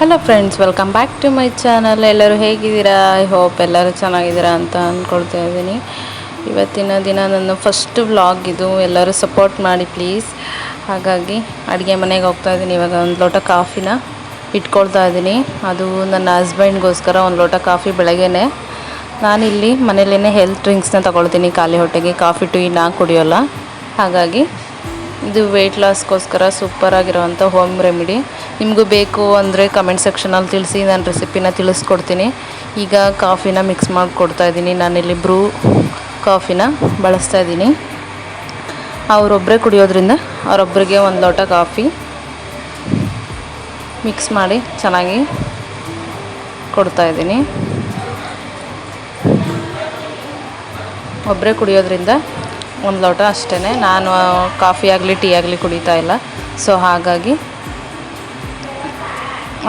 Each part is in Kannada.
Hello friends welcome back to my channel ಎಲ್ಲರೂ ಹೇಗಿದ್ದೀರಾ? ಐ ಹೋಪ್ ಎಲ್ಲರೂ ಚೆನ್ನಾಗಿದ್ದೀರಾ ಅಂತ ಅಂದ್ಕೊಳ್ತಾ ಇದ್ದೀನಿ. ಇವತ್ತಿನ ದಿನ ನನ್ನ ಫಸ್ಟ್ ವ್ಲಾಗ್ ಇದು. ಎಲ್ಲರೂ ಸಪೋರ್ಟ್ ಮಾಡಿ ಪ್ಲೀಸ್ ಹಾಗಾಗಿ ಅಡುಗೆ ಮನೆಗೆ ಹೋಗ್ತಾ ಇದ್ದೀನಿ. ಇವಾಗ ಒಂದು ಲೋಟ ಕಾಫಿನ ಇಟ್ಕೊಳ್ತಾ ಇದ್ದೀನಿ. ಅದು ನನ್ನ ಹಸ್ಬೆಂಡ್ಗೋಸ್ಕರ ಒಂದು ಲೋಟ ಕಾಫಿ ಬೆಳಗ್ಗೆನೆ. ನಾನಿಲ್ಲಿ ಮನೇಲೇ ಹೆಲ್ತ್ ಡ್ರಿಂಕ್ಸ್ನ ತಗೊಳ್ತೀನಿ. ಖಾಲಿ ಹೊಟ್ಟೆಗೆ ಕಾಫಿ ಟೀ ನಾ ಕುಡಿಯೋಲ್ಲ. ಹಾಗಾಗಿ ಇದು ವೆಯ್ಟ್ ಲಾಸ್ಗೋಸ್ಕರ ಸೂಪರ್ ಆಗಿರುವಂಥ ಹೋಮ್ ರೆಮಿಡಿ ನಿಮಗೂ ಬೇಕು ಅಂದರೆ ಕಮೆಂಟ್ ಸೆಕ್ಷನಲ್ಲಿ ತಿಳಿಸಿ, ನಾನು ರೆಸಿಪಿನ ತಿಳಿಸ್ಕೊಡ್ತೀನಿ. ಈಗ ಕಾಫಿನ ಮಿಕ್ಸ್ ಮಾಡಿ ಕೊಡ್ತಾ ಇದ್ದೀನಿ. ನಾನಿಲ್ಲಿ ಬ್ರೂ ಕಾಫಿನ ಬಳಸ್ತಾ ಇದ್ದೀನಿ. ಅವರೊಬ್ಬರೇ ಕುಡಿಯೋದ್ರಿಂದ ಅವರೊಬ್ಬರಿಗೆ ಒಂದು ಲೋಟ ಕಾಫಿ ಮಿಕ್ಸ್ ಮಾಡಿ ಚೆನ್ನಾಗಿ ಕೊಡ್ತಾ ಇದ್ದೀನಿ. ಒಬ್ಬರೇ ಕುಡಿಯೋದ್ರಿಂದ ಒಂದು ಲೋಟ ಅಷ್ಟೇ ನಾನು ಕಾಫಿ ಆಗಲಿ, ಟೀ ಆಗಲಿ ಕುಡಿತಾ ಇಲ್ಲ. ಸೊ ಹಾಗಾಗಿ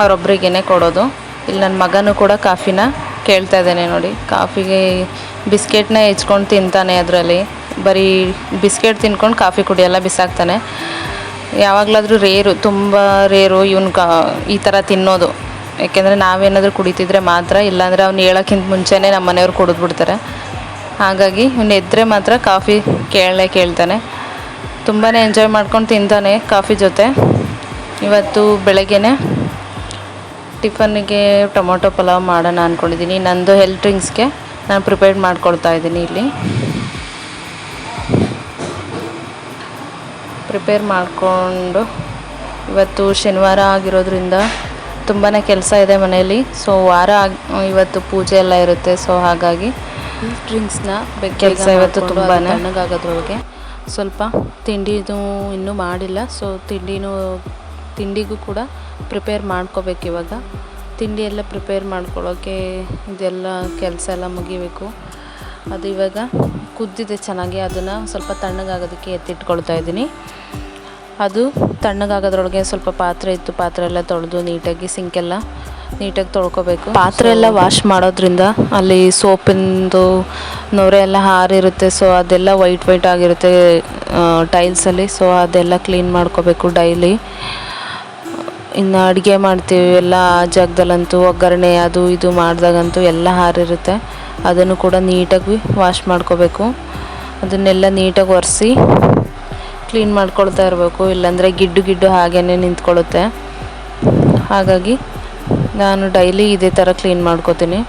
ಅವರೊಬ್ಬರಿಗೇ ಕೊಡೋದು. ಇಲ್ಲಿ ನನ್ನ ಮಗನೂ ಕೂಡ ಕಾಫಿನ ಕೇಳ್ತಾ ಇದ್ದಾನೆ ನೋಡಿ. ಕಾಫಿಗೆ ಬಿಸ್ಕೆಟ್ನ ಹೆಚ್ಕೊಂಡು ತಿಂತಾನೆ ಅದರಲ್ಲಿ. ಬರೀ ಬಿಸ್ಕೆಟ್ ತಿನ್ಕೊಂಡು ಕಾಫಿ ಕುಡಿಯೆಲ್ಲ, ಬಿಸಾಕ್ತಾನೆ. ಯಾವಾಗಲಾದರೂ ರೇರು, ತುಂಬ ರೇರು ಇವನು ಕಾ, ಈ ಥರ ತಿನ್ನೋದು. ಯಾಕೆಂದರೆ ನಾವೇನಾದರೂ ಕುಡಿತಿದ್ರೆ ಮಾತ್ರ, ಇಲ್ಲಾಂದರೆ ಅವ್ನು ಹೇಳೋಕ್ಕಿಂತ ಮುಂಚೆನೇ ನಮ್ಮ ಮನೆಯವ್ರು ಕುಡಿದ್ಬಿಡ್ತಾರೆ. ಹಾಗಾಗಿ ಇವ್ನು ಎದ್ದರೆ ಮಾತ್ರ ಕಾಫಿ ಕೇಳಲೇ ಕೇಳ್ತಾನೆ. ತುಂಬಾ ಎಂಜಾಯ್ ಮಾಡ್ಕೊಂಡು ತಿಂತಾನೆ ಕಾಫಿ ಜೊತೆ. ಇವತ್ತು ಬೆಳಗ್ಗೆನೆ ಟಿಫನ್ಗೆ ಟೊಮೊಟೊ ಪಲಾವ್ ಮಾಡೋಣ ಅಂದ್ಕೊಂಡಿದ್ದೀನಿ ನಂದು ಹೆಲ್ತ್ ಡ್ರಿಂಕ್ಸ್ಗೆ ನಾನು ಪ್ರಿಪೇರ್ ಮಾಡ್ಕೊಳ್ತಾ ಇದ್ದೀನಿ ಇಲ್ಲಿ. ಪ್ರಿಪೇರ್ ಮಾಡಿಕೊಂಡು ಇವತ್ತು ಶನಿವಾರ ಆಗಿರೋದ್ರಿಂದ ತುಂಬಾ ಕೆಲಸ ಇದೆ ಮನೆಯಲ್ಲಿ. ಸೊ ವಾರ ಇವತ್ತು ಪೂಜೆ ಎಲ್ಲ ಇರುತ್ತೆ. ಸೊ ಹಾಗಾಗಿ ಡ್ರಿಂಕ್ಸ್ನ ಕೆಲಸ ಇವತ್ತು ತುಂಬಾ ತಣ್ಣಗಾಗೋದ್ರೊಳಗೆ. ಸ್ವಲ್ಪ ತಿಂಡಿದು ಇನ್ನೂ ಮಾಡಿಲ್ಲ. ಸೊ ತಿಂಡಿನೂ ತಿಂಡಿಗೂ ಕೂಡ ಪ್ರಿಪೇರ್ ಮಾಡ್ಕೋಬೇಕು ಇವಾಗ. ತಿಂಡಿ ಎಲ್ಲ ಪ್ರಿಪೇರ್ ಮಾಡ್ಕೊಳ್ಳೋಕ್ಕೆ ಇದೆಲ್ಲ ಕೆಲಸ ಎಲ್ಲ ಮುಗಿಬೇಕು. ಅದು ಇವಾಗ ಕುದ್ದಿದೆ ಚೆನ್ನಾಗಿ. ಅದನ್ನು ಸ್ವಲ್ಪ ತಣ್ಣಗಾಗೋದಕ್ಕೆ ಎತ್ತಿಟ್ಕೊಳ್ತಾ ಇದ್ದೀನಿ. ಅದು ತಣ್ಣಗಾಗೋದ್ರೊಳಗೆ ಸ್ವಲ್ಪ ಪಾತ್ರೆ ಇತ್ತು ಪಾತ್ರೆ ಎಲ್ಲ ತೊಳೆದು ನೀಟಾಗಿ ಸಿಂಕೆಲ್ಲ ನೀಟಾಗಿ ತೊಳ್ಕೊಬೇಕು. ಪಾತ್ರೆ ಎಲ್ಲ ವಾಶ್ ಮಾಡೋದ್ರಿಂದ ಅಲ್ಲಿ ಸೋಪಿಂದು ನೊರೆ ಎಲ್ಲ ಹಾರಿರುತ್ತೆ ಸೊ ಅದೆಲ್ಲ ವೈಟ್ ವೈಟ್ ಆಗಿರುತ್ತೆ ಟೈಲ್ಸಲ್ಲಿ ಸೊ ಅದೆಲ್ಲ ಕ್ಲೀನ್ ಮಾಡ್ಕೋಬೇಕು ಡೈಲಿ ಇನ್ನು ಅಡುಗೆ ಮಾಡ್ತೀವಿ ಎಲ್ಲ ಜಾಗದಲ್ಲಂತೂ ಒಗ್ಗರಣೆ ಅದು ಇದು ಮಾಡಿದಾಗಂತೂ ಎಲ್ಲ ಹಾರಿರುತ್ತೆ. ಅದನ್ನು ಕೂಡ ನೀಟಾಗಿ ವಾಶ್ ಮಾಡ್ಕೋಬೇಕು. ಅದನ್ನೆಲ್ಲ ನೀಟಾಗಿ ಒರೆಸಿ ಕ್ಲೀನ್ ಮಾಡ್ಕೊಳ್ತಾ ಇರಬೇಕು ಇಲ್ಲಾಂದರೆ ಗಿಡ್ಡು ಗಿಡ್ಡು ಹಾಗೇ ನಿಂತ್ಕೊಳ್ಳುತ್ತೆ. ಹಾಗಾಗಿ ನಾನು ಡೈಲಿ ಇದೇ ಥರ ಕ್ಲೀನ್ ಮಾಡ್ಕೋತೀನಿ.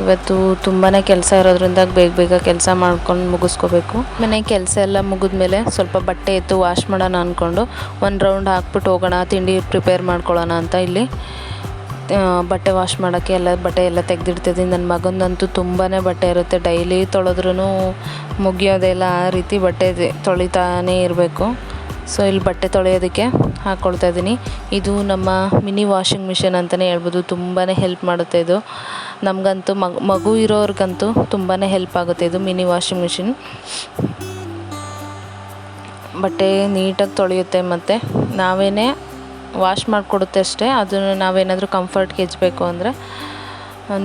ಇವತ್ತು ತುಂಬಾ ಕೆಲಸ ಇರೋದ್ರಿಂದ ಬೇಗ ಬೇಗ ಕೆಲಸ ಮಾಡ್ಕೊಂಡು ಮುಗಿಸ್ಕೋಬೇಕು. ಮನೆ ಕೆಲಸ ಎಲ್ಲ ಮುಗಿದ್ಮೇಲೆ ಸ್ವಲ್ಪ ಬಟ್ಟೆ ಎತ್ತು ವಾಶ್ ಮಾಡೋಣ ಅಂದ್ಕೊಂಡು ಒಂದು ರೌಂಡ್ ಹಾಕ್ಬಿಟ್ಟು ಹೋಗೋಣ, ತಿಂಡಿ ಪ್ರಿಪೇರ್ ಮಾಡ್ಕೊಳ್ಳೋಣ ಅಂತ ಇಲ್ಲಿ. ಬಟ್ಟೆ ವಾಶ್ ಮಾಡೋಕ್ಕೆ ಎಲ್ಲ ಬಟ್ಟೆ ಎಲ್ಲ ತೆಗೆದಿಡ್ತಿದ್ದೀನಿ. ನನ್ನ ಮಗಂದಂತೂ ತುಂಬಾ ಬಟ್ಟೆ ಇರುತ್ತೆ. ಡೈಲಿ ತೊಳೆದ್ರೂ ಮುಗಿಯೋದೆಲ್ಲ ಆ ರೀತಿ ಬಟ್ಟೆ ತೊಳಿತಾನೇ ಇರಬೇಕು. ಸೊ ಇಲ್ಲಿ ಬಟ್ಟೆ ತೊಳೆಯೋದಕ್ಕೆ ಹಾಕ್ಕೊಳ್ತಾ ಇದ್ದೀನಿ. ಇದು ನಮ್ಮ ಮಿನಿ ವಾಷಿಂಗ್ ಮಿಷಿನ್ ಅಂತಲೇ ಹೇಳ್ಬೋದು. ತುಂಬಾ ಹೆಲ್ಪ್ ಮಾಡುತ್ತೆ ಇದು. ನಮಗಂತೂ ಮಗು ಮಗು ಇರೋರ್ಗಂತೂ ತುಂಬಾ ಹೆಲ್ಪ್ ಆಗುತ್ತೆ ಇದು ಮಿನಿ ವಾಷಿಂಗ್ ಮಿಷಿನ್. ಬಟ್ಟೆ ನೀಟಾಗಿ ತೊಳೆಯುತ್ತೆ ಮತ್ತು ನಾವೇ ವಾಶ್ ಮಾಡಿಕೊಡುತ್ತೆ ಅಷ್ಟೇ, ಅದನ್ನು ನಾವೇನಾದರೂ ಕಂಫರ್ಟ್ಗೆ ಹೆಜ್ಬೇಕು ಅಂದರೆ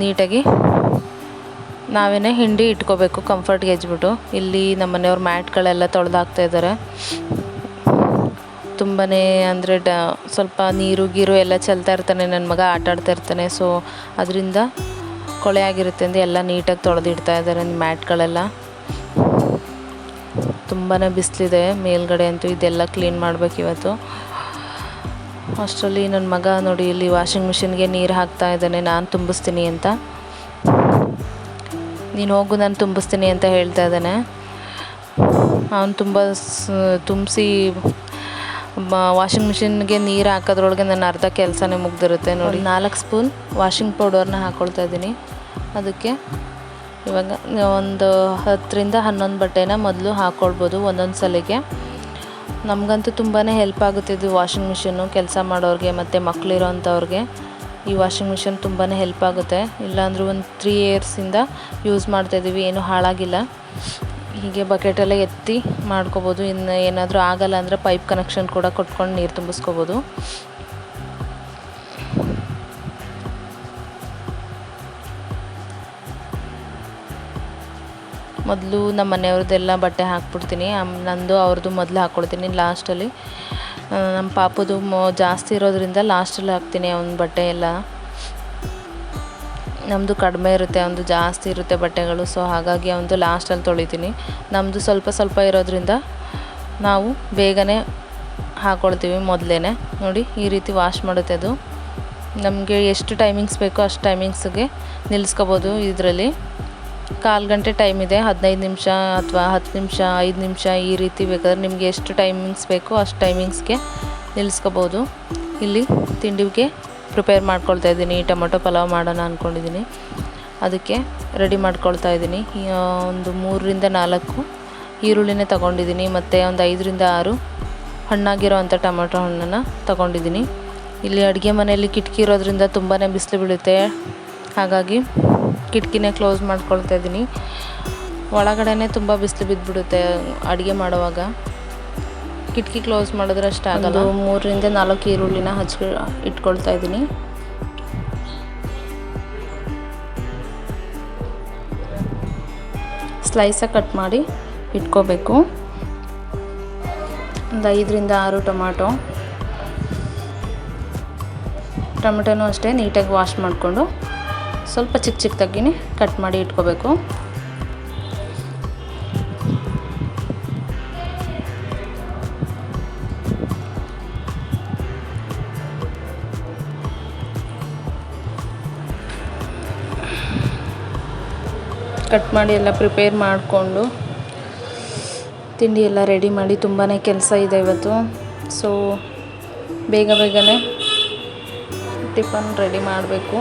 ನೀಟಾಗಿ ನಾವೇ ಹಿಂಡಿ ಇಟ್ಕೋಬೇಕು, ಕಂಫರ್ಟ್ಗೆ ಹೆಜ್ಬಿಟ್ಟು ಇಲ್ಲಿ ನಮ್ಮ ಮನೆಯವ್ರ ಮ್ಯಾಟ್ಗಳೆಲ್ಲ ತೊಳೆದಾಕ್ತಾ ಇದ್ದಾರೆ. ತುಂಬಾ ಅಂದರೆ ಡ, ಸ್ವಲ್ಪ ನೀರು ಗೀರು ಎಲ್ಲ ಚೆಲ್ತಾ ಇರ್ತಾನೆ ನನ್ನ ಮಗ ಆಟ ಆಡ್ತಾ ಇರ್ತಾನೆ. ಸೊ ಅದರಿಂದ ಕೊಳೆ ಆಗಿರುತ್ತೆ ಅಂದರೆ ಎಲ್ಲ ನೀಟಾಗಿ ತೊಳೆದಿಡ್ತಾ ಇದ್ದಾರೆ ಮ್ಯಾಟ್ಗಳೆಲ್ಲ. ತುಂಬಾ ಬಿಸಿಲಿದೆ ಮೇಲ್ಗಡೆ ಅಂತೂ ಇದೆಲ್ಲ ಕ್ಲೀನ್ ಮಾಡಬೇಕು ಇವತ್ತು. ಅಷ್ಟರಲ್ಲಿ ನನ್ನ ಮಗ ನೋಡಿ ಇಲ್ಲಿ ವಾಷಿಂಗ್ ಮಿಷಿನ್ಗೆ ನೀರು ಹಾಕ್ತಾ ಇದ್ದಾನೆ, ನಾನು ತುಂಬಿಸ್ತೀನಿ ಅಂತ. ನೀನು ಹೋಗು, ನಾನು ತುಂಬಿಸ್ತೀನಿ ಅಂತ ಹೇಳ್ತಾ ಇದ್ದಾನೆ. ಅವನು ತುಂಬ ತುಂಬಿಸಿ ವಾಷಿಂಗ್ ಮಿಷಿನ್ಗೆ ನೀರು ಹಾಕೋದ್ರೊಳಗೆ ನನ್ನ ಅರ್ಧ ಕೆಲಸನೇ ಮುಗ್ದಿರುತ್ತೆ ನೋಡಿ. ನಾಲ್ಕು ಸ್ಪೂನ್ ವಾಷಿಂಗ್ ಪೌಡರ್ನ ಹಾಕ್ಕೊಳ್ತಾ ಇದ್ದೀನಿ. ಅದಕ್ಕೆ ಇವಾಗ ಒಂದು ಹತ್ತರಿಂದ ಹನ್ನೊಂದು ಬಟ್ಟೆನ ಮೊದಲು ಹಾಕ್ಕೊಳ್ಬೋದು ಒಂದೊಂದು ಸಲಿಗೆ. ನಮಗಂತೂ ತುಂಬಾ ಹೆಲ್ಪ್ ಆಗುತ್ತೆ ಇದು ವಾಷಿಂಗ್ ಮಿಷಿನ್ನು ಕೆಲಸ ಮಾಡೋರಿಗೆ ಮತ್ತು ಮಕ್ಕಳಿರೋಂಥವ್ರಿಗೆ ಈ ವಾಷಿಂಗ್ ಮಿಷಿನ್ ತುಂಬಾ ಹೆಲ್ಪ್ ಆಗುತ್ತೆ. ಇಲ್ಲಾಂದರೂ ಒಂದು ತ್ರೀ ಇಯರ್ಸಿಂದ ಯೂಸ್ ಮಾಡ್ತಾಯಿದ್ದೀವಿ ಏನೂ ಹಾಳಾಗಿಲ್ಲ. ಹೀಗೆ ಬಕೆಟೆಲ್ಲ ಎತ್ತಿ ಮಾಡ್ಕೋಬೋದು. ಇನ್ನು ಏನಾದರೂ ಆಗಲ್ಲ ಅಂದರೆ ಪೈಪ್ ಕನೆಕ್ಷನ್ ಕೂಡ ಕೊಟ್ಕೊಂಡು ನೀರು ತುಂಬಿಸ್ಕೋಬೋದು. ಮೊದಲು ನಮ್ಮ ಮನೆಯವ್ರದ್ದೆಲ್ಲ ಬಟ್ಟೆ ಹಾಕ್ಬಿಡ್ತೀನಿ. ನಂದು ಅವ್ರದ್ದು ಮೊದಲು ಹಾಕ್ಕೊಳ್ತೀನಿ ಲಾಸ್ಟಲ್ಲಿ ನಮ್ಮ ಪಾಪದು ಜಾಸ್ತಿ ಇರೋದ್ರಿಂದ ಲಾಸ್ಟಲ್ಲಿ ಹಾಕ್ತೀನಿ ಅವ್ನ ಬಟ್ಟೆ ಎಲ್ಲ. ನಮ್ಮದು ಕಡಿಮೆ ಇರುತ್ತೆ, ಒಂದು ಜಾಸ್ತಿ ಇರುತ್ತೆ ಬಟ್ಟೆಗಳು. ಸೊ ಹಾಗಾಗಿ ಅವನದು ಲಾಸ್ಟಲ್ಲಿ ತೊಳಿತೀನಿ. ನಮ್ಮದು ಸ್ವಲ್ಪ ಸ್ವಲ್ಪ ಇರೋದ್ರಿಂದ ನಾವು ಬೇಗನೆ ಹಾಕ್ಕೊಳ್ತೀವಿ ಮೊದಲೇ ನೋಡಿ, ಈ ರೀತಿ ವಾಶ್ ಮಾಡುತ್ತೆ ಅದು. ನಮಗೆ ಎಷ್ಟು ಟೈಮಿಂಗ್ಸ್ ಬೇಕೋ ಅಷ್ಟು ಟೈಮಿಂಗ್ಸ್ಗೆ ನಿಲ್ಲಿಸ್ಕೋಬೋದು ಇದರಲ್ಲಿ. ಕಾಲು ಗಂಟೆ ಟೈಮ್ ಇದೆ, ಹದಿನೈದು ನಿಮಿಷ ಅಥವಾ ಹತ್ತು ನಿಮಿಷ, ಐದು ನಿಮಿಷ ಈ ರೀತಿ ಬೇಕಾದ್ರೆ ನಿಮಗೆ ಎಷ್ಟು ಟೈಮಿಂಗ್ಸ್ ಬೇಕೋ ಅಷ್ಟು ಟೈಮಿಂಗ್ಸ್ಗೆ ನಿಲ್ಲಿಸ್ಕೋಬೋದು ಇಲ್ಲಿ ತಿಂಡಿಗೆ ಪ್ರಿಪೇರ್ ಮಾಡ್ಕೊಳ್ತಾ ಇದ್ದೀನಿ, ಟೊಮೊಟೊ ಪಲಾವ್ ಮಾಡೋಣ ಅಂದ್ಕೊಂಡಿದ್ದೀನಿ ಅದಕ್ಕೆ ರೆಡಿ ಮಾಡ್ಕೊಳ್ತಾ ಇದ್ದೀನಿ. ಒಂದು ಮೂರರಿಂದ ನಾಲ್ಕು ಈರುಳ್ಳಿನೇ ತಗೊಂಡಿದ್ದೀನಿ ಮತ್ತು ಒಂದು ಐದರಿಂದ ಆರು ಹಣ್ಣಾಗಿರೋ ಅಂಥ ಟೊಮೊಟೊ ಹಣ್ಣನ್ನು ತಗೊಂಡಿದ್ದೀನಿ. ಇಲ್ಲಿ ಅಡುಗೆ ಮನೆಯಲ್ಲಿ ಕಿಟಕಿ ಇರೋದ್ರಿಂದ ತುಂಬಾ ಬಿಸಿಲು ಬೀಳುತ್ತೆ. ಹಾಗಾಗಿ ಕಿಟಕಿನೇ ಕ್ಲೋಸ್ ಮಾಡ್ಕೊಳ್ತಾ ಇದ್ದೀನಿ. ಒಳಗಡೆನೇ ತುಂಬ ಬಿಸಿಲು ಬಿದ್ದುಬಿಡುತ್ತೆ ಅಡುಗೆ ಮಾಡುವಾಗ. ಕಿಟಕಿ ಕ್ಲೋಸ್ ಮಾಡಿದ್ರೆ ಅಷ್ಟು ಆಗಲ್ಲ. ಮೂರರಿಂದ ನಾಲ್ಕು ಈರುಳ್ಳಿನ ಹಚ್ಕೊ ಇಟ್ಕೊಳ್ತಾ ಇದ್ದೀನಿ. ಸ್ಲೈಸಾಗಿ ಕಟ್ ಮಾಡಿ ಇಟ್ಕೋಬೇಕು. ಒಂದು ಐದರಿಂದ ಆರು ಟೊಮಾಟೊ. ಟೊಮೆಟೊನೂ ಅಷ್ಟೇ ನೀಟಾಗಿ ವಾಶ್ ಮಾಡಿಕೊಂಡು ಸ್ವಲ್ಪ ಚಿಕ್ಕ ಚಿಕ್ಕದಾಗಿ ಕಟ್ ಮಾಡಿ ಇಟ್ಕೋಬೇಕು. ಕಟ್ ಮಾಡಿ ಎಲ್ಲ ಪ್ರಿಪೇರ್ ಮಾಡಿಕೊಂಡು ತಿಂಡಿ ಎಲ್ಲ ರೆಡಿ ಮಾಡಿ ತುಂಬಾ ಕೆಲಸ ಇದೆ ಇವತ್ತು. ಸೊ ಬೇಗ ಬೇಗನೆ ಟಿಫನ್ ರೆಡಿ ಮಾಡಬೇಕು.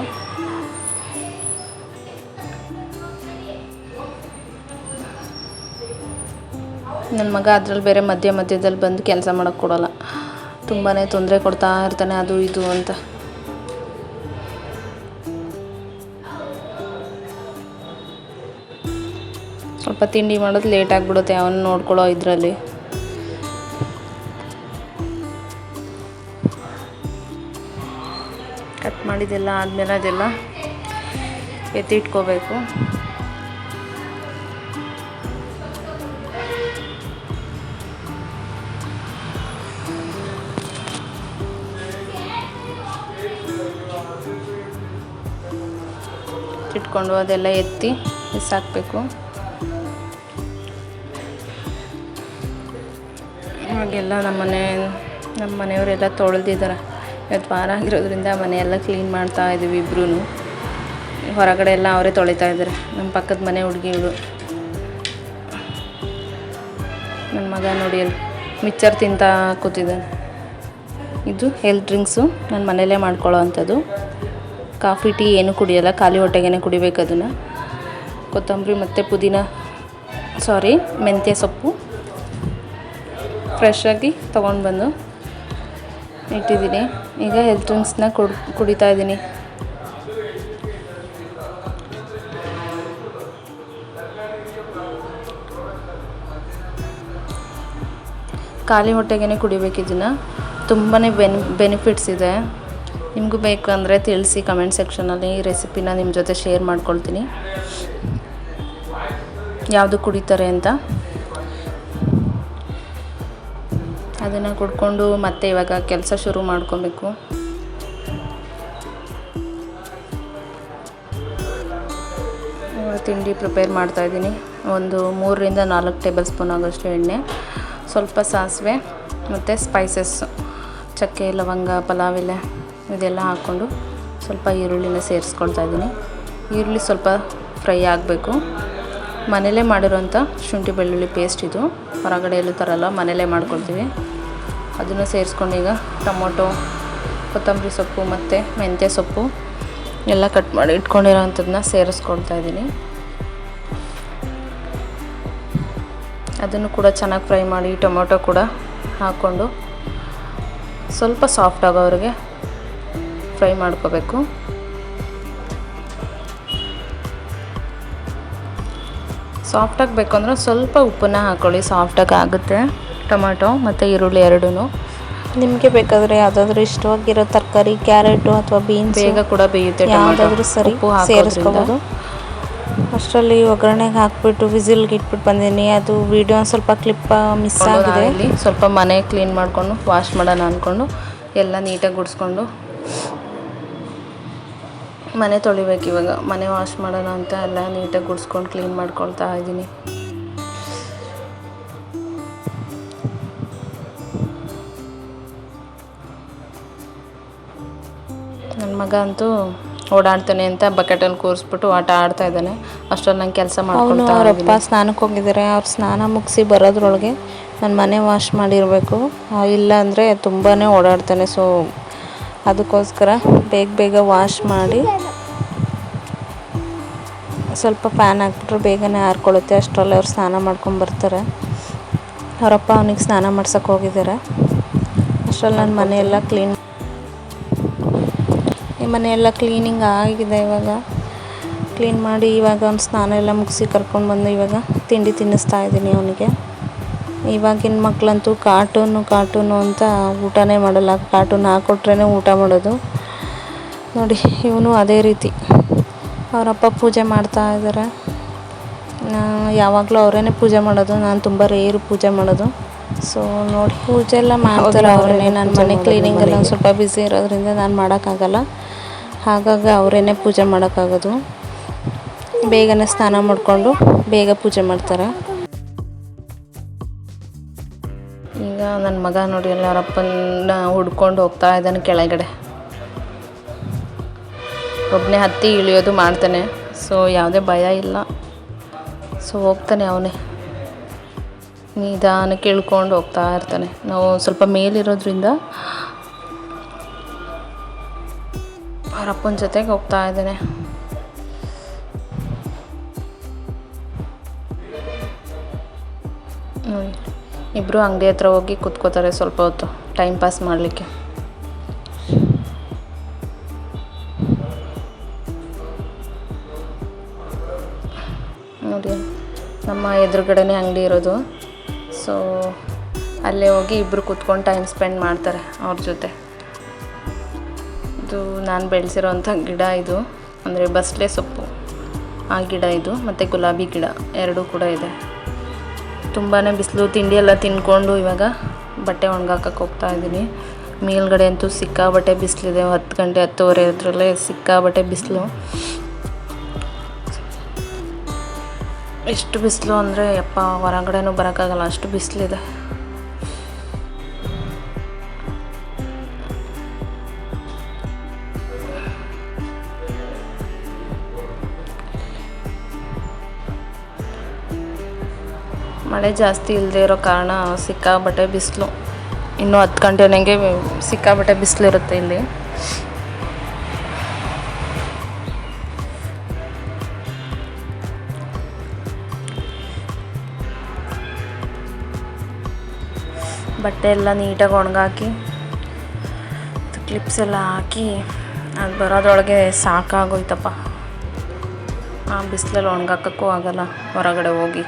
ನನ್ನ ಮಗ ಅದ್ರಲ್ಲಿ ಬೇರೆ ಮಧ್ಯ ಮಧ್ಯದಲ್ಲಿ ಬಂದು ಕೆಲಸ ಮಾಡೋಕ್ಕೆ ಕೊಡೋಲ್ಲ. ತುಂಬಾ ತೊಂದರೆ ಕೊಡ್ತಾ ಇರ್ತಾನೆ ಅದು ಇದು ಅಂತ. ಸ್ವಲ್ಪ ತಿಂಡಿ ಮಾಡೋದು ಲೇಟ್ ಆಗಿಬಿಡುತ್ತೆ ಅವನು ನೋಡ್ಕೊಳ್ಳೋ ಇದರಲ್ಲಿ. ಕಟ್ ಮಾಡಿದೆಲ್ಲ ಆದಮೇಲೆ ಅದೆಲ್ಲ ಎತ್ತಿಟ್ಕೋಬೇಕು. ಇಟ್ಕೊಂಡು ಅದೆಲ್ಲ ಎತ್ತಿ ಬಿಸಾಕಬೇಕು. ಹಾಗೆಲ್ಲ ನಮ್ಮನೆ ನಮ್ಮ ಮನೆಯವರೆಲ್ಲ ತೊಳೆದಿದ್ದಾರೆ. ಇವತ್ತು ವಾರ ಆಗಿರೋದ್ರಿಂದ ಮನೆಯೆಲ್ಲ ಕ್ಲೀನ್ ಮಾಡ್ತಾ ಇದ್ದೀವಿ ಇಬ್ಬರೂ ಹೊರಗಡೆ ಎಲ್ಲ ಅವರೇ ತೊಳಿತಾ ಇದ್ದಾರೆ. ನಮ್ಮ ಪಕ್ಕದ ಮನೆ ಹುಡುಗಿಗಳು. ನನ್ನ ಮಗ ನೋಡಿ ಅಲ್ಲಿ ಮಿಕ್ಚರ್ ತಿಂತಾ ಕೂತಿದ್ದಾನೆ. ಇದು ಹೆಲ್ತ್ ಡ್ರಿಂಕ್ಸು ನಾನು ಮನೆಯಲ್ಲೇ ಮಾಡ್ಕೊಳ್ಳೋ ಅಂಥದ್ದು. ಕಾಫಿ, ಟೀ ಏನು ಕುಡಿಯೋಲ್ಲ. ಖಾಲಿ ಹೊಟ್ಟೆಗೇನೆ ಕುಡಿಬೇಕು ಅದನ್ನು. ಕೊತ್ತಂಬರಿ ಮತ್ತು ಪುದೀನ ಸಾರಿ ಮೆಂತ್ಯ ಸೊಪ್ಪು. ಫ್ರೆಶ್ಶಾಗಿ ತೊಗೊಂಡು ಬಂದು ಇಟ್ಟಿದ್ದೀನಿ. ಈಗ ಹೆಲ್ತ್ ಡ್ರಿಂಕ್ಸ್ನ ಕುಡ್, ಕುಡಿತಾ ಇದ್ದೀನಿ. ಖಾಲಿ ಹೊಟ್ಟೆಗೇ ಕುಡಿಬೇಕು ಇದನ್ನು. ತುಂಬಾ ಬೆನ್ ಬೆನಿಫಿಟ್ಸ್ ಇದೆ. ನಿಮಗೂ ಬೇಕು ಅಂದರೆ ತಿಳಿಸಿ ಕಮೆಂಟ್ ಸೆಕ್ಷನಲ್ಲಿ ಈ ರೆಸಿಪಿನ ನಿಮ್ಮ ಜೊತೆ ಶೇರ್ ಮಾಡ್ಕೊಳ್ತೀನಿ. ಯಾವುದು ಕುಡಿತಾರೆ ಅಂತ. ಅದನ್ನು ಕುಡ್ಕೊಂಡು ಮತ್ತೆ ಇವಾಗ ಕೆಲಸ ಶುರು ಮಾಡ್ಕೊಬೇಕು. ತಿಂಡಿ ಪ್ರಿಪೇರ್ ಮಾಡ್ತಾ ಇದ್ದೀನಿ. ಒಂದು ಮೂರರಿಂದ ನಾಲ್ಕು ಟೇಬಲ್ ಸ್ಪೂನ್ ಆಗೋಷ್ಟು ಎಣ್ಣೆ, ಸ್ವಲ್ಪ ಸಾಸಿವೆ ಮತ್ತು ಸ್ಪೈಸಸ್ ಚಕ್ಕೆ, ಲವಂಗ, ಪಲಾವ್ ಎಲೆ ಇದೆಲ್ಲ ಹಾಕ್ಕೊಂಡು ಸ್ವಲ್ಪ ಈರುಳ್ಳಿನ ಸೇರಿಸ್ಕೊಳ್ತಾ ಇದ್ದೀನಿ. ಈರುಳ್ಳಿ ಸ್ವಲ್ಪ ಫ್ರೈ ಆಗಬೇಕು. ಮನೇಲೇ ಮಾಡಿರೋಂಥ ಶುಂಠಿ ಬೆಳ್ಳುಳ್ಳಿ ಪೇಸ್ಟ್ ಇದು. ಹೊರಗಡೆ ಎಲ್ಲೂ ತರಲ್ಲ ಮನೇಲೇ ಮಾಡ್ಕೊಳ್ತೀವಿ. ಅದನ್ನು ಸೇರಿಸ್ಕೊಂಡು ಈಗ ಟೊಮೊಟೊ, ಕೊತ್ತಂಬರಿ ಸೊಪ್ಪು ಮತ್ತು ಮೆಂತ್ಯ ಸೊಪ್ಪು ಎಲ್ಲ ಕಟ್ ಮಾಡಿ ಇಟ್ಕೊಂಡಿರೋ ಅಂಥದ್ದನ್ನ ಸೇರಿಸ್ಕೊಳ್ತಾ ಇದ್ದೀನಿ. ಅದನ್ನು ಕೂಡ ಚೆನ್ನಾಗಿ ಫ್ರೈ ಮಾಡಿ ಟೊಮೊಟೊ ಕೂಡ ಹಾಕ್ಕೊಂಡು ಸ್ವಲ್ಪ ಸಾಫ್ಟ್ ಆಗೋವ್ರಿಗೆ ಫ್ರೈ ಮಾಡ್ಕೋಬೇಕು. ಸಾಫ್ಟಾಗಿ ಬೇಕು ಅಂದರೆ ಸ್ವಲ್ಪ ಉಪ್ಪನ್ನ ಹಾಕ್ಕೊಳ್ಳಿ ಸಾಫ್ಟಾಗಿ ಆಗುತ್ತೆ ಟೊಮೆಟೊ ಮತ್ತು ಈರುಳ್ಳಿ ಎರಡೂ ನಿಮಗೆ ಬೇಕಾದರೆ ಯಾವುದಾದ್ರೂ ಇಷ್ಟವಾಗಿರೋ ತರಕಾರಿ ಕ್ಯಾರೆಟು ಅಥವಾ ಬೀನ್ಸ್ ಬೇಗ ಕೂಡ ಬೇಯುತ್ತೆ ಯಾವುದಾದ್ರೂ ಸರಿ ಸೇರಿಸ್ಕೋಬೋದು. ಅಷ್ಟರಲ್ಲಿ ಒಗ್ಗರಣೆಗೆ ಹಾಕ್ಬಿಟ್ಟು ವಿಸಿಲ್ಗೆ ಇಟ್ಬಿಟ್ಟು ಬಂದೀನಿ ಅದು ವಿಡಿಯೋ ಒಂದು ಸ್ವಲ್ಪ ಕ್ಲಿಪ್ ಮಿಸ್ ಆಗಿದೆ. ಇಲ್ಲಿ ಸ್ವಲ್ಪ ಮನೆ ಕ್ಲೀನ್ ಮಾಡಿಕೊಂಡು ವಾಶ್ ಮಾಡೋಣ ಅಂದ್ಕೊಂಡು ಎಲ್ಲ ನೀಟಾಗಿ ಗುಡಿಸ್ಕೊಂಡು. ಮನೆ ತೊಳಿಬೇಕು ಇವಾಗ. ಮನೆ ವಾಶ್ ಮಾಡೋಣ ಅಂತ ಎಲ್ಲ ನೀಟಾಗಿ ಗುಡಿಸ್ಕೊಂಡು ಕ್ಲೀನ್ ಮಾಡ್ಕೊಳ್ತಾ ಇದ್ದೀನಿ. ನನ್ನ ಮಗ ಅಂತೂ ಓಡಾಡ್ತಾನೆ ಅಂತ ಬಕೆಟಲ್ಲಿ ಕೂರಿಸ್ಬಿಟ್ಟು ಆಟ ಆಡ್ತಾ ಇದ್ದಾನೆ. ಅಷ್ಟರಲ್ಲಿ ನಂಗೆ ಕೆಲಸ ಮಾಡ್ಕೊಂಡು ಅವ್ರಪ್ಪ ಅವರಪ್ಪ ಸ್ನಾನಕ್ಕೆ ಹೋಗಿದ್ದಾರೆ ಅವ್ರು ಸ್ನಾನ ಮುಗಿಸಿ ಬರೋದ್ರೊಳಗೆ ನಾನು ಮನೆ ವಾಶ್ ಮಾಡಿರಬೇಕು. ಇಲ್ಲ ಅಂದರೆ ತುಂಬಾ ಓಡಾಡ್ತಾನೆ. ಸೊ ಅದಕ್ಕೋಸ್ಕರ ಬೇಗ ಬೇಗ ವಾಶ್ ಮಾಡಿ ಸ್ವಲ್ಪ ಫ್ಯಾನ್ ಹಾಕ್ಬಿಟ್ರೆ ಬೇಗನೆ ಆರ್ಕೊಳ್ಳುತ್ತೆ. ಅಷ್ಟರಲ್ಲಿ ಅವ್ರು ಸ್ನಾನ ಮಾಡ್ಕೊಂಡು ಬರ್ತಾರೆ. ಅವರಪ್ಪ ಅವನಿಗೆ ಸ್ನಾನ ಮಾಡ್ಸೋಕೆ ಹೋಗಿದ್ದಾರೆ. ಅಷ್ಟರಲ್ಲಿ ನನ್ನ ಮನೆಯೆಲ್ಲ ಕ್ಲೀನ್ ಈ ಮನೆಯೆಲ್ಲ ಕ್ಲೀನಿಂಗ್ ಆಗಿದೆ ಇವಾಗ. ಕ್ಲೀನ್ ಮಾಡಿ ಇವಾಗ ಅವ್ನು ಸ್ನಾನ ಎಲ್ಲ ಮುಗಿಸಿ ಕರ್ಕೊಂಡು ಬಂದು ಇವಾಗ ತಿಂಡಿ ತಿನ್ನಿಸ್ತಾ ಇದ್ದೀನಿ ಅವನಿಗೆ. ಇವಾಗಿನ ಮಕ್ಕಳಂತೂ ಕಾರ್ಟೂನು ಕಾರ್ಟೂನು ಅಂತ ಊಟನೇ ಮಾಡಲ್ಲ. ಕಾರ್ಟೂನ್ ಹಾಕ್ಕೊಟ್ರೇ ಊಟ ಮಾಡೋದು. ನೋಡಿ ಇವನು ಅದೇ ರೀತಿ. ಅವರಪ್ಪ ಪೂಜೆ ಮಾಡ್ತಾ ಇದ್ದಾರೆ ಯಾವಾಗಲೂ ಅವರೇನೆ ಪೂಜೆ ಮಾಡೋದು. ನಾನು ತುಂಬ ರೇರು ಪೂಜೆ ಮಾಡೋದು. ಸೊ ನೋಡಿ ಪೂಜೆ ಎಲ್ಲ ಮಾಡ್ತಾರೆ ಅವರೇ ನಾನು ಮನೆ ಕ್ಲೀನಿಂಗ್ ಎಲ್ಲ ಒಂದು ಸ್ವಲ್ಪ ಬ್ಯುಸಿ ಇರೋದ್ರಿಂದ ನಾನು ಮಾಡೋಕ್ಕಾಗಲ್ಲ. ಹಾಗಾಗಿ ಅವರೇನೆ ಪೂಜೆ ಮಾಡೋಕ್ಕಾಗೋದು. ಬೇಗನೆ ಸ್ನಾನ ಮಾಡಿಕೊಂಡು ಬೇಗ ಪೂಜೆ ಮಾಡ್ತಾರೆ. ನನ್ನ ಮಗ ನೋಡಿ ಎಲ್ಲ ಹುಡ್ಕೊಂಡು ಹೋಗ್ತಾ ಇದ್ದಾನೆ ಕೆಳಗಡೆ. ಒಬ್ಬನೇ ಹತ್ತಿ ಇಳಿಯೋದು ಮಾಡ್ತಾನೆ. ಸೊ ಯಾವುದೇ ಭಯ ಇಲ್ಲ. ಸೊ ಹೋಗ್ತಾನೆ ಅವನೇ. ನಿಧಾನ ಕೇಳ್ಕೊಂಡು ಹೋಗ್ತಾ ಇರ್ತಾನೆ. ನಾವು ಸ್ವಲ್ಪ ಮೇಲಿರೋದ್ರಿಂದ ಅವರಪ್ಪನ ಜೊತೆಗೆ ಹೋಗ್ತಾ ಇದ್ದಾನೆ. ಇಬ್ಬರು ಅಂಗಡಿ ಹತ್ರ ಹೋಗಿ ಕೂತ್ಕೋತಾರೆ ಸ್ವಲ್ಪ ಹೊತ್ತು. ಟೈಮ್ ಪಾಸ್ ಮಾಡಲಿಕ್ಕೆ. ನೋಡಿ, ನಮ್ಮ ಎದುರುಗಡೆನೇ ಅಂಗಡಿ ಇರೋದು. ಸೊ ಅಲ್ಲೇ ಹೋಗಿ ಇಬ್ಬರು ಕೂತ್ಕೊಂಡು ಟೈಮ್ ಸ್ಪೆಂಡ್ ಮಾಡ್ತಾರೆ ಅವ್ರ ಜೊತೆ. ಇದು ನಾನು ಬೆಳೆಸಿರೋವಂಥ ಗಿಡ ಇದು. ಅಂದರೆ ಬಸಳೆ ಸೊಪ್ಪು. ಆ ಗಿಡ ಇದು, ಮತ್ತು ಗುಲಾಬಿ ಗಿಡ. ಎರಡೂ ಕೂಡ ಇದೆ. ತುಂಬಾ ಬಿಸಿಲು, ತಿಂಡಿ ಎಲ್ಲ ತಿನ್ಕೊಂಡು ಇವಾಗ ಬಟ್ಟೆ ಒಣಗಾಕಕ್ಕೆ ಹೋಗ್ತಾ ಇದ್ದೀನಿ ಮೇಲ್ಗಡೆ ಅಂತೂ ಸಿಕ್ಕಾಬಟ್ಟೆ ಬಿಸಿಲಿದೆ, ಹತ್ತು ಗಂಟೆ ಹತ್ತುವರೆ ಅದರಲ್ಲೇ ಸಿಕ್ಕಾಬಟ್ಟೆ ಬಿಸಿಲು. ಎಷ್ಟು ಬಿಸಿಲು ಅಂದರೆ ಯಪ್ಪ, ಹೊರಗಡೆನೂ ಬರೋಕ್ಕಾಗಲ್ಲ, ಅಷ್ಟು ಬಿಸಿಲಿದೆ. ಮಳೆ ಜಾಸ್ತಿ ಇಲ್ಲದೆ ಇರೋ ಕಾರಣ ಸಿಕ್ಕಾಬಟ್ಟೆ ಬಿಸಿಲು. ಇನ್ನೂ ಹತ್ತು ಗಂಟೆ ನನಗೆ ಸಿಕ್ಕಾಬಟ್ಟೆ ಬಿಸಿಲಿರುತ್ತೆ ಇಲ್ಲಿ. ಬಟ್ಟೆ ಎಲ್ಲ ನೀಟಾಗಿ ಒಣಗಾಕಿ ಕ್ಲಿಪ್ಸ್ ಎಲ್ಲ ಹಾಕಿ, ಅದು ಬರೋದ್ರೊಳಗೆ ಸಾಕಾಗೋಯ್ತಪ್ಪ. ಆ ಬಿಸಿಲಲ್ಲಿ ಒಣಗಾಕಕ್ಕೂ ಆಗಲ್ಲ, ಹೊರಗಡೆ ಹೋಗಿ.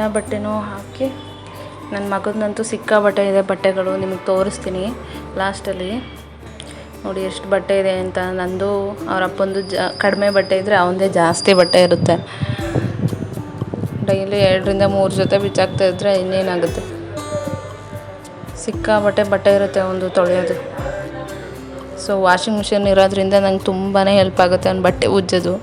ಎಲ್ಲ ಬಟ್ಟೆನೂ ಹಾಕಿ ನನ್ನ ಮಗನಂತೂ ಸಿಕ್ಕಾಬಟ್ಟೆ ಇದೆ ಬಟ್ಟೆಗಳು, ನಿಮಗೆ ತೋರಿಸ್ತೀನಿ ಲಾಸ್ಟಲ್ಲಿ. ನೋಡಿ ಎಷ್ಟು ಬಟ್ಟೆ ಇದೆ ಅಂತ. ನಂದು ಅವ್ರ ಅಪ್ಪಂದು ಜ, ಕಡಿಮೆ ಬಟ್ಟೆ ಇದ್ದರೆ ಅವನದೇ ಜಾಸ್ತಿ ಬಟ್ಟೆ ಇರುತ್ತೆ. ಡೈಲಿ ಎರಡರಿಂದ ಮೂರು ಜೊತೆ ಬಿಚ್ಚಾಕ್ತಾ ಇದ್ದರೆ ಇನ್ನೇನಾಗುತ್ತೆ? ಸಿಕ್ಕ ಬಟ್ಟೆ ಇರುತ್ತೆ ಒಂದು ತೊಳೆಯೋದು. ಸೊ ವಾಷಿಂಗ್ ಮಿಷಿನ್ ಇರೋದ್ರಿಂದ ನಂಗೆ ತುಂಬಾ ಹೆಲ್ಪ್ ಆಗುತ್ತೆ ಅವ್ನು ಬಟ್ಟೆ ಉಜ್ಜೋದು.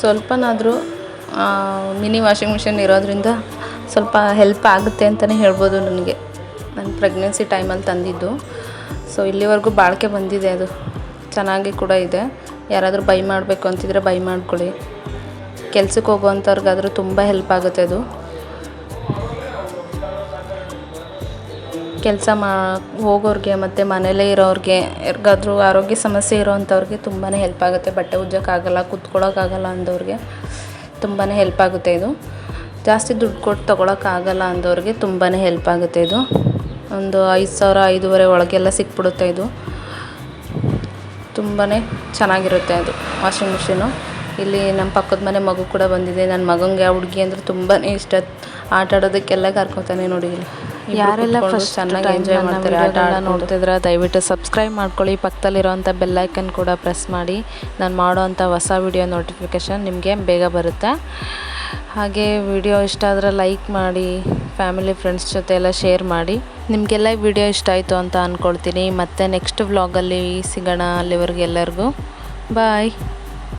ಸ್ವಲ್ಪನಾದರೂ ಮಿನಿ ವಾಷಿಂಗ್ ಮಿಷಿನ್ ಇರೋದ್ರಿಂದ ಸ್ವಲ್ಪ ಹೆಲ್ಪ್ ಆಗುತ್ತೆ ಅಂತಲೇ ಹೇಳ್ಬೋದು ನನಗೆ. ನನ್ನ ಪ್ರೆಗ್ನೆನ್ಸಿ ಟೈಮಲ್ಲಿ ತಂದಿದ್ದು. ಸೊ ಇಲ್ಲಿವರೆಗೂ ಬಾಳಿಕೆ ಬಂದಿದೆ ಅದು. ಚೆನ್ನಾಗಿ ಕೂಡ ಇದೆ. ಯಾರಾದರೂ ಬೈ ಮಾಡಬೇಕು ಅಂತಿದ್ರೆ ಬೈ ಮಾಡ್ಕೊಳ್ಳಿ. ಕೆಲ್ಸಕ್ಕೆ ಹೋಗುವಂಥವ್ರಿಗಾದ್ರೂ ತುಂಬ ಹೆಲ್ಪ್ ಆಗುತ್ತೆ ಅದು. ಕೆಲಸ ಮಾ, ಹೋಗೋರಿಗೆ ಮತ್ತು ಮನೇಲೇ ಇರೋರಿಗೆ, ಯಾರಿಗಾದ್ರೂ ಆರೋಗ್ಯ ಸಮಸ್ಯೆ ಇರೋವಂಥವ್ರಿಗೆ ತುಂಬಾ ಹೆಲ್ಪ್ ಆಗುತ್ತೆ. ಬಟ್ಟೆ ಉಜ್ಜೋಕ್ಕಾಗಲ್ಲ, ಕುತ್ಕೊಳ್ಳೋಕ್ಕಾಗಲ್ಲ ಅಂದವ್ರಿಗೆ ತುಂಬಾ ಹೆಲ್ಪ್ ಆಗುತ್ತೆ ಇದು. ಜಾಸ್ತಿ ದುಡ್ಡು ಕೊಟ್ಟು ತೊಗೊಳಕ್ಕಾಗಲ್ಲ ಅಂದವ್ರಿಗೆ ತುಂಬಾ ಹೆಲ್ಪ್ ಆಗುತ್ತೆ ಇದು. ಒಂದು ಐದು ಸಾವಿರ, ಐದೂವರೆ ಒಳಗೆಲ್ಲ ಸಿಕ್ಬಿಡುತ್ತೆ ಇದು. ತುಂಬಾ ಚೆನ್ನಾಗಿರುತ್ತೆ ಅದು ವಾಷಿಂಗ್ ಮಿಷಿನು. ಇಲ್ಲಿ ನಮ್ಮ ಪಕ್ಕದ ಮನೆ ಮಗು ಕೂಡ ಬಂದಿದೆ. ನನ್ನ ಮಗನಿಗೆ ಹುಡುಗಿ ಅಂದರೆ ತುಂಬಾ ಇಷ್ಟ. ಆಟ ಆಡೋದಕ್ಕೆಲ್ಲ ಕರ್ಕೊತಾನೆ ನೋಡಿ ಇಲ್ಲಿ. ಯಾರೆಲ್ಲ ಫಸ್ಟ್ ಚೆನ್ನಾಗಿ ಎಂಜಾಯ್ ಮಾಡ್ತಾರೆ ಆಟ ನೋಡ್ತಿದ್ರೆ ದಯವಿಟ್ಟು ಸಬ್ಸ್ಕ್ರೈಬ್ ಮಾಡ್ಕೊಳ್ಳಿ. ಪಕ್ಕದಲ್ಲಿರೋಂಥ ಬೆಲ್ಲೈಕನ್ ಕೂಡ ಪ್ರೆಸ್ ಮಾಡಿ. ನಾನು ಮಾಡುವಂಥ ಹೊಸ ವಿಡಿಯೋ ನೋಟಿಫಿಕೇಷನ್ ನಿಮಗೆ ಬೇಗ ಬರುತ್ತೆ. ಹಾಗೆ ವಿಡಿಯೋ ಇಷ್ಟ ಆದರೆ ಲೈಕ್ ಮಾಡಿ ಫ್ಯಾಮಿಲಿ ಫ್ರೆಂಡ್ಸ್ ಜೊತೆ ಎಲ್ಲ ಶೇರ್ ಮಾಡಿ. ನಿಮಗೆಲ್ಲ ವಿಡಿಯೋ ಇಷ್ಟ ಆಯಿತು ಅಂತ ಅಂದ್ಕೊಳ್ತೀನಿ ಮತ್ತು ನೆಕ್ಸ್ಟ್ ವ್ಲಾಗಲ್ಲಿ ಸಿಗೋಣ ಅಲ್ಲಿವರೆಗೆ ಎಲ್ಲರಿಗೂ. ಬಾಯ್